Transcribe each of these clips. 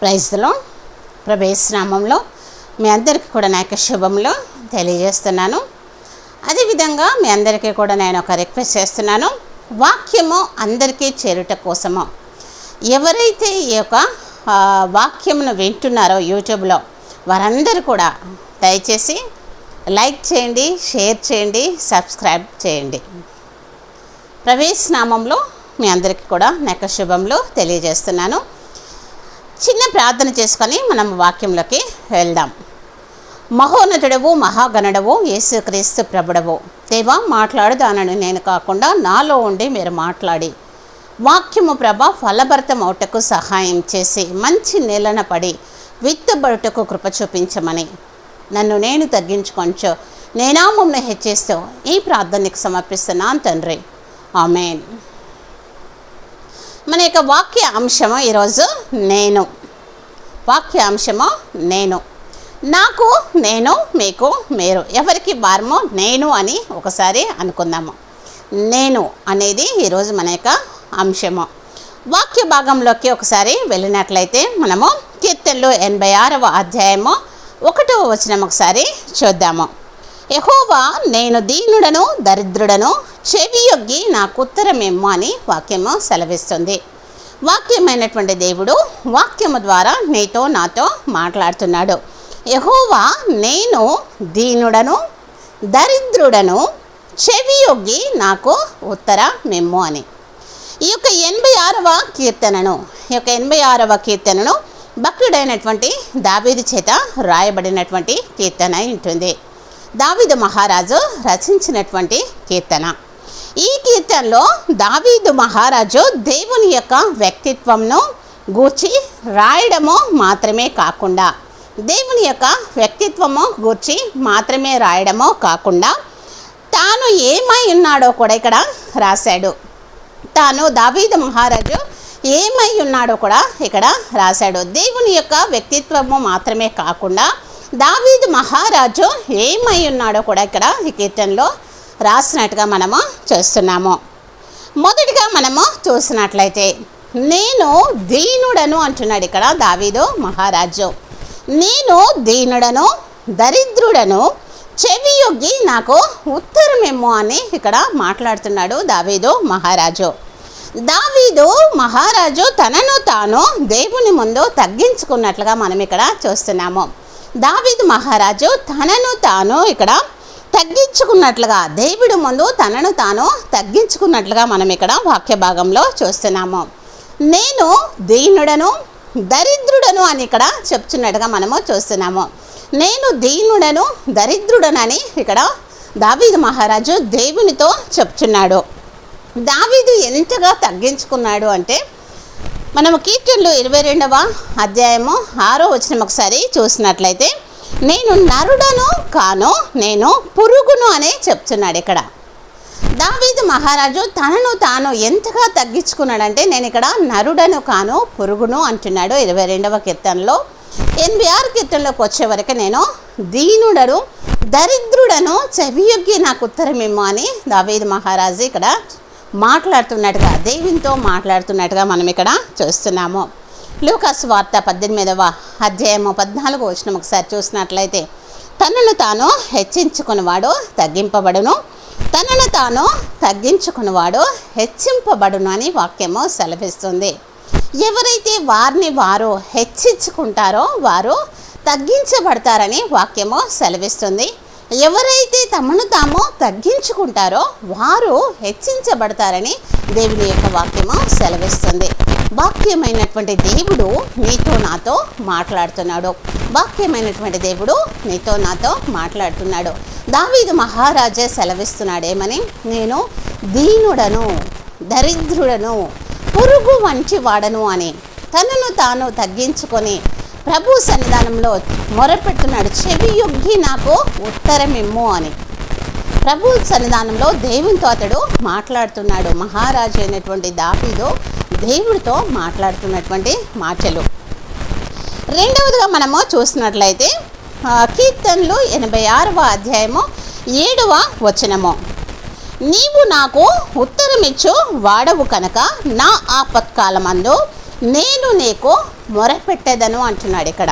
ప్రైజ్లో ప్రభేశనామంలో మీ అందరికీ కూడా నా యొక్క శుభంలో తెలియజేస్తున్నాను. అదేవిధంగా మీ అందరికీ కూడా నేను ఒక రిక్వెస్ట్ చేస్తున్నాను. వాక్యము అందరికీ చేరుట కోసము. ఎవరైతే ఈ యొక్క వాక్యమును వింటున్నారో యూట్యూబ్లో వారందరూ కూడా దయచేసి లైక్ చేయండి షేర్ చేయండి సబ్స్క్రైబ్ చేయండి. ప్రవేశ నామంలో మీ అందరికీ కూడా నా యొక్క శుభంలో తెలియజేస్తున్నాను. చిన్న ప్రార్థన చేసుకొని మనం వాక్యంలోకి వెళ్దాం. మహోన్నతుడవు మహాగణుడవు యేసుక్రీస్తు ప్రభుడవు. దేవా మాట్లాడుదానని నేను కాకుండా నాలో ఉండి మీరు మాట్లాడి. వాక్యము ప్రభ ఫలభరితం అవుటకు సహాయం చేసి మంచి నేలన పడి విత్తబడుటకు కృప చూపించమని. నన్ను నేను తగ్గించుకొంచు నేనామమ్ను హెచ్చిస్తూ ఈ ప్రార్థనకు సమర్పిస్తున్నాను తండ్రి. ఆమెన్. మన యొక్క వాక్య అంశము ఈరోజు నేను. వాక్య అంశము నేను. నాకు నేను మీకు మీరు. ఎవరికి వారము నేను అని ఒకసారి అనుకుందాము. నేను అనేది ఈరోజు మన యొక్క అంశము. వాక్య భాగంలోకి ఒకసారి వెళ్ళినట్లయితే మనము కీర్తనలు ఎనభై ఆరవ అధ్యాయము ఒకటవ వచనం ఒకసారి చూద్దాము. యహోవా నేను దీనుడను దరిద్రుడను చెవియొగ్గి నాకుత్తరమేమో అని వాక్యము సెలవిస్తుంది. వాక్యమైనటువంటి దేవుడు వాక్యము ద్వారా నీతో నాతో మాట్లాడుతున్నాడు. యహోవా నేను దీనుడను దరిద్రుడను చెవియొగ్గి నాకు ఉత్తర మెమ్ము అని. ఈ యొక్క ఎనభై ఆరవ కీర్తనను ఈ యొక్క ఎనభై ఆరవ కీర్తనను భక్తుడైనటువంటి దావీదు చేత రాయబడినటువంటి కీర్తన అయి ఉంటుంది. దావీదు మహారాజు రచించినటువంటి కీర్తన. ఈ కీర్తనలో దావీదు మహారాజు దేవుని యొక్క వ్యక్తిత్వంను గూర్చి రాయడము మాత్రమే కాకుండా దేవుని యొక్క వ్యక్తిత్వము గూర్చి మాత్రమే రాయడమో కాకుండా తాను ఏమై ఉన్నాడో కూడా ఇక్కడ రాశాడు. తాను దావీదు మహారాజు ఏమై ఉన్నాడో కూడా ఇక్కడ రాశాడు. దేవుని యొక్క వ్యక్తిత్వము మాత్రమే కాకుండా దావీదు మహారాజు ఏమై ఉన్నాడో కూడా ఇక్కడ ఈ కీర్తనలో రాసినట్టుగా మనము చూస్తున్నాము. మొదటిగా మనము చూసినట్లయితే నేను దీనుడను అంటున్నాడు ఇక్కడ దావీదు మహారాజు. నేను దీనుడను దరిద్రుడను చెవియొగ్గి నాకు ఉత్తరమేమో అని ఇక్కడ మాట్లాడుతున్నాడు దావీదు మహారాజు. దావీదు మహారాజు తనను తాను దేవుని ముందు తగ్గించుకున్నట్లుగా మనం ఇక్కడ చూస్తున్నాము. దావీదు మహారాజు తనను తాను ఇక్కడ తగ్గించుకున్నట్లుగా దేవుడి ముందు తనను తాను తగ్గించుకున్నట్లుగా మనం ఇక్కడ వాక్య భాగంలో చూస్తున్నాము. నేను దీనుడను దరిద్రుడను అని ఇక్కడ చెప్తున్నట్టుగా మనము చూస్తున్నాము. నేను దీనుడను దరిద్రుడనని ఇక్కడ దావీదు మహారాజు దేవునితో చెప్తున్నాడు. దావీదు ఎంతగా తగ్గించుకున్నాడు అంటే మనము కీర్తనలు ఇరవై రెండవ అధ్యాయము ఆరో వచ్చిన ఒకసారి చూసినట్లయితే నేను నరుడను కాను నేను పురుగును అనే చెప్తున్నాడు ఇక్కడ. దావీదు మహారాజు తనను తాను ఎంతగా తగ్గించుకున్నాడంటే నేను ఇక్కడ నరుడను కాను పురుగును అంటున్నాడు ఇరవై రెండవ కీర్తనలో. ఎనభై ఆరు కీర్తనలోకి వచ్చే వరకు నేను దీనుడను దరిద్రుడను చెవియొగ్గి నాకు ఉత్తరమేమో అని దావీదు మహారాజు ఇక్కడ మాట్లాడుతున్నట్టుగా దేవునితో మాట్లాడుతున్నట్టుగా మనం ఇక్కడ చూస్తున్నాము. లూకాస్ వార్త పద్దెనిమిదవ అధ్యాయము పద్నాలుగు వచ్చిన ఒకసారి చూసినట్లయితే తనను తాను హెచ్చించుకునివాడు తగ్గింపబడును. తనను తాను తగ్గించుకునివాడు హెచ్చింపబడును అని వాక్యము సెలవిస్తుంది. ఎవరైతే వారిని వారు హెచ్చించుకుంటారో వారు తగ్గించబడతారని వాక్యము సెలవిస్తుంది. ఎవరైతే తమను తాము తగ్గించుకుంటారో వారు హెచ్చించబడతారని దేవుని యొక్క వాక్యము సెలవిస్తుంది. వాక్యమైనటువంటి దేవుడు నీతో నాతో మాట్లాడుతున్నాడు. వాక్యమైనటువంటి దేవుడు నీతో నాతో మాట్లాడుతున్నాడు. దావీదు మహారాజే సెలవిస్తున్నాడేమని? నేను దీనుడను దరిద్రుడను పురుగు వంటి వాడను అని తనను తాను తగ్గించుకొని ప్రభు సన్నిధానంలో మొరపెట్టున్నాడు. చెవి యొగ్గి నాకు ఉత్తరమిమ్ము అని. ప్రభు సన్నిధానంలో దేవునితో అతడు మాట్లాడుతున్నాడు. మహారాజు అయినటువంటి దావీదు దేవుడితో మాట్లాడుతున్నటువంటి మాటలు. రెండవదిగా మనము చూసినట్లయితే కీర్తనలు ఎనభై ఆరవ అధ్యాయము ఏడవ వచనము. నీవు నాకు ఉత్తరమిచ్చు వాడవు కనుక నా ఆపత్కాలమందు నేను నీకు మొరపెట్టేదను అంటున్నాడు ఇక్కడ.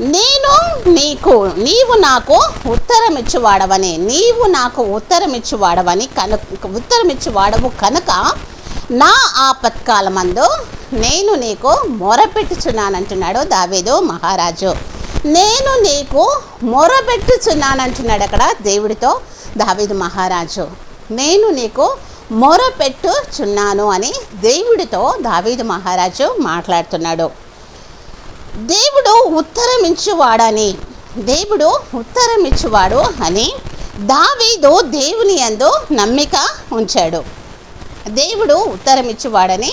నేను నీకు నీవు నాకు ఉత్తరం ఇచ్చువాడవని నీవు నాకు ఉత్తరం ఇచ్చువాడవని కనుక ఉత్తరం ఇచ్చువాడవు కనుక నా ఆపత్కాలమందు నేను నీకు మొరపెట్టుచున్నానంటున్నాడు దావీదు మహారాజు. నేను నీకు మొరపెట్టుచున్నానంటున్నాడు అక్కడ దేవుడితో దావేదు మహారాజు. నేను నీకు మొరపెట్టుచున్నాను అని దేవుడితో దావీదు మహారాజు మాట్లాడుతున్నాడు. దేవుడు ఉత్తరం ఇచ్చువాడని దేవుడు ఉత్తరం ఇచ్చువాడు అని దావీదు దేవుని యందు నమ్మిక ఉంచాడు. దేవుడు ఉత్తరం ఇచ్చువాడని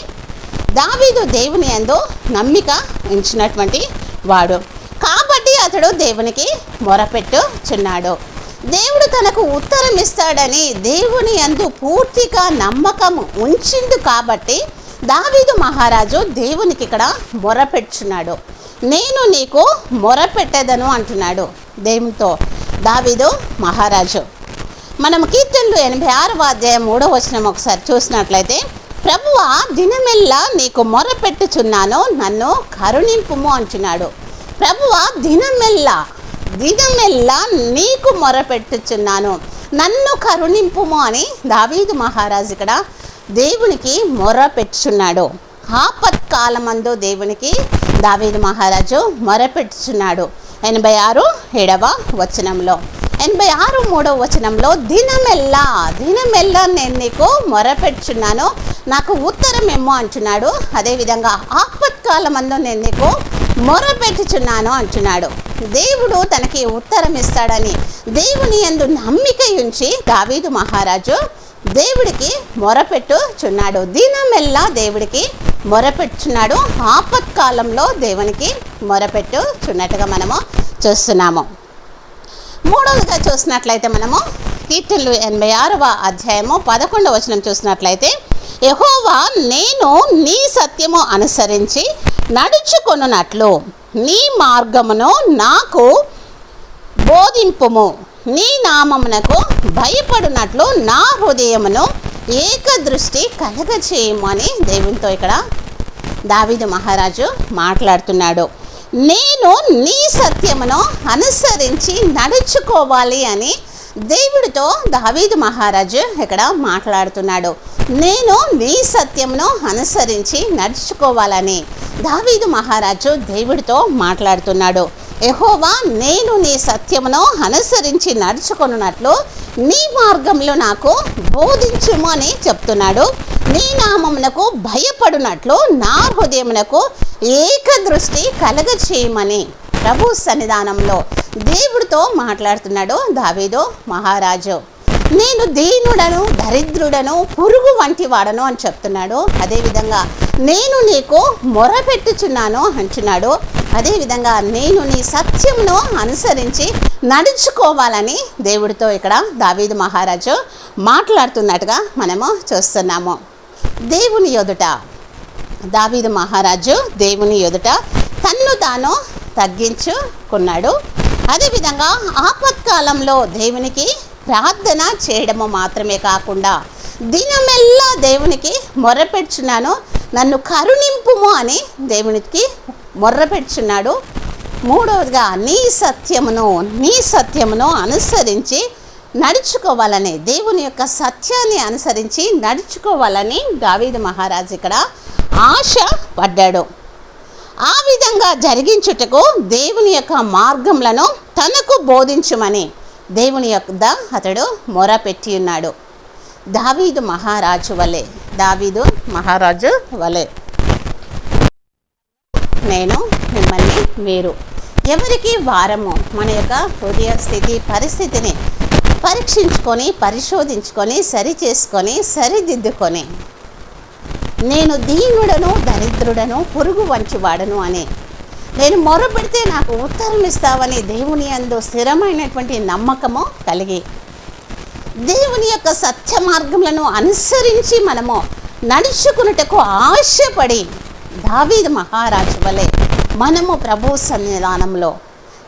దావీదు దేవుని యందు నమ్మిక ఉంచినటువంటి వాడు. కాబట్టి అతడు దేవునికి మొరపెట్టుచున్నాడు. దేవుడు తనకు ఉత్తరం ఇస్తాడని దేవుని యందు పూర్తిగా నమ్మకం ఉంచింది కాబట్టి దావీదు మహారాజు దేవునికి ఇక్కడ మొరపెట్టుచున్నాడు. నేను నీకు మొరపెట్టేదను అంటున్నాడు దేవునితో. దావీదు మహారాజు. మనం కీర్తనలు ఎనభై ఆరవ అధ్యాయం మూడో వచనం ఒకసారి చూసినట్లయితే ప్రభువా దినమెల్లా నీకు మొరపెట్టుచున్నాను నన్ను కరుణింపుము అంటున్నాడు. ప్రభువా దినమెల్లా దినమెల్లా నీకు మొరపెట్టుచున్నాను నన్ను కరుణింపుము అని దావీదు మహారాజు ఇక్కడ దేవునికి మొర పెట్టుచున్నాడు ఆపత్కాలమందు దేవునికి దావీదు మహారాజు మొరపెట్టుచున్నాడు. ఎనభై ఆరు ఏడవ వచనంలో. ఎనభై ఆరు మూడవ వచనంలో దినమెల్లా దినమెల్లా నేను నీకు మొరపెట్టుచున్నాను. నాకు ఉత్తరం ఏమో అంటున్నాడు. అదేవిధంగా ఆపత్కాలమందు నేను నీకు మొరపెట్టుచున్నాను అంటున్నాడు. దేవుడు తనకి ఉత్తరం ఇస్తాడని దేవుని యందు నమ్మిక ఉంచి దావీదు మహారాజు దేవుడికి మొరపెట్టుచున్నాడు. దినమెల్లా దేవుడికి మొరపెట్టుచున్నాడు ఆపత్కాలంలో దేవునికి మొరపెట్టుచున్నట్టుగా మనము చూస్తున్నాము. మూడవదిగా చూసినట్లయితే మనము కీర్తనలు ఎనభై ఆరవ అధ్యాయము పదకొండవ వచనం చూసినట్లయితే యహోవా నేను నీ సత్యము అనుసరించి నడుచుకొనున్నట్లు నీ మార్గమును నాకు బోధింపుము. నీ నామమునకు భయపడినట్లు నా హృదయమును ఏకదృష్టి కలగచేయము అని దేవునితో ఇక్కడ దావీదు మహారాజు మాట్లాడుతున్నాడు. నేను నీ సత్యమును అనుసరించి నడుచుకోవాలి అని దేవుడితో దావీదు మహారాజు ఇక్కడ మాట్లాడుతున్నాడు. నేను నీ సత్యమును అనుసరించి నడుచుకోవాలని దావీదు మహారాజు దేవుడితో మాట్లాడుతున్నాడు. ఎహోవా నేను నీ సత్యమును అనుసరించి నడుచుకొనున్నట్లు నీ మార్గంలో నాకు బోధించుము అని చెప్తున్నాడు. నీ నామమునకు భయపడునట్లు నా హృదయమునకు ఏకదృష్టి కలగచేయమని ప్రభు సన్నిధానంలో దేవుడితో మాట్లాడుతున్నాడు దావేదో మహారాజు. నేను దీనుడను దరిద్రుడను పురుగు వంటి వాడను అని చెప్తున్నాడు. అదేవిధంగా నేను నీకు మొరపెట్టుచున్నాను అంటున్నాడు. అదేవిధంగా నేను నీ సత్యమును అనుసరించి నడుచుకోవాలని దేవుడితో ఇక్కడ దావీదు మహారాజు మాట్లాడుతున్నట్టుగా మనము చూస్తున్నాము. దేవుని ఎదుట దావీదు మహారాజు దేవుని ఎదుట తన్ను తాను తగ్గించుకున్నాడు. అదేవిధంగా ఆపత్కాలంలో దేవునికి ప్రార్థన చేయడము మాత్రమే కాకుండా దినమెల్లా దేవునికి మొరపెడుచున్నాను. నన్ను కరుణింపుము అని దేవునికి మొర్రపెడుచున్నాడు మూడవదిగా నీ సత్యమును నీ సత్యమును అనుసరించి నడుచుకోవాలని దేవుని యొక్క సత్యాన్ని అనుసరించి నడుచుకోవాలని దావీదు మహారాజు ఇక్కడ ఆశ పడ్డాడు. ఆ విధంగా జరిగించుటకు దేవుని యొక్క మార్గములను తనకు బోధించుమని దేవుని యొక్క అతడు మొరపెట్టి ఉన్నాడు. దావీదు మహారాజు వలె దావీదు మహారాజు వలె. నేను మిమ్మల్ని మీరు. ఎవరికి వారము. మన యొక్క హృదయ స్థితి పరిస్థితిని పరీక్షించుకొని పరిశోధించుకొని సరి చేసుకొని సరిదిద్దుకొని. నేను దీనుడను దరిద్రుడను పురుగు వంచివాడను అని. నేను మొరపెడితే నాకు ఉత్తరం ఇస్తావని దేవుని అందు స్థిరమైనటువంటి నమ్మకము కలిగి. దేవుని యొక్క సత్య మార్గములను అనుసరించి మనము నడుచుకున్నటకు ఆశపడి దావీదు మహారాజు వలె మనము ప్రభు సన్నిధానంలో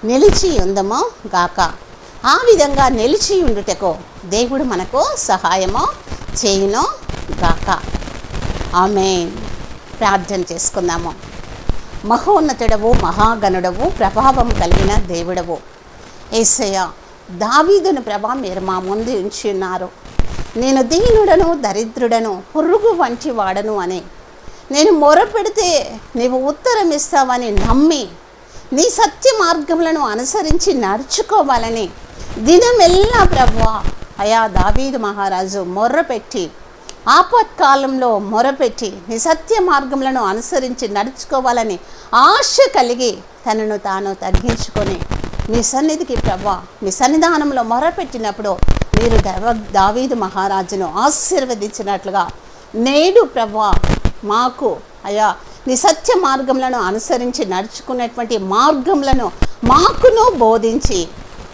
నిలిచి ఉందమో గాక ఆ విధంగా నిలిచి ఉండుటకు దేవుడు మనకు సహాయము చేయునో గాక. ఆమె ప్రార్థన చేసుకుందాము. మహోన్నతుడవు మహాగణుడవు ప్రభావం కలిగిన దేవుడవు. ఏసయ్య దావీదును ప్రభా మీరు మా ముందు ఉంచి ఉన్నారు. నేను దీనుడను దరిద్రుడను పురుగు వంటి వాడను అని నేను మొరపెడితే నీవు ఉత్తరం ఇస్తావని నమ్మి నీ సత్య మార్గములను అనుసరించి నడుచుకోవాలని దినమెల్లా ప్రభువా అయా దావీదు మహారాజు మొర్రపెట్టి ఆపత్కాలంలో మొరపెట్టి నీ సత్య మార్గములను అనుసరించి నడుచుకోవాలని ఆశ కలిగి తనను తాను తగ్గించుకొని మీ సన్నిధికి ప్రభా మీ సన్నిధానంలో మొరపెట్టినప్పుడు మీరు దవ దావీదు మహారాజును ఆశీర్వదించినట్లుగా నేడు ప్రభా మాకు అయా నీ సత్య మార్గములను అనుసరించి నడుచుకున్నటువంటి మార్గములను మాకును బోధించి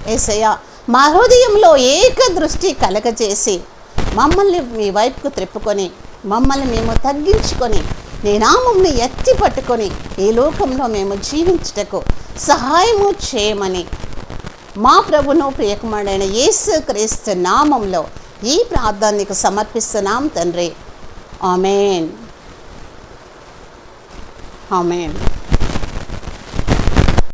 ఏసయ్యా మా హృదయంలో ఏక దృష్టి కలగజేసి మమ్మల్ని మీ వైపుకు త్రిప్పుకొని మమ్మల్ని మేము తగ్గించుకొని నీ నామంని ఎత్తి పట్టుకొని ఈ లోకంలో మేము జీవించుటకు సహాయము చేయమని మా ప్రభును ప్రియకుమారుడైన యేసు క్రీస్తు నామంలో ఈ ప్రార్థనకు సమర్పిస్తున్నాం తండ్రి. ఆమెన్. ఆమెన్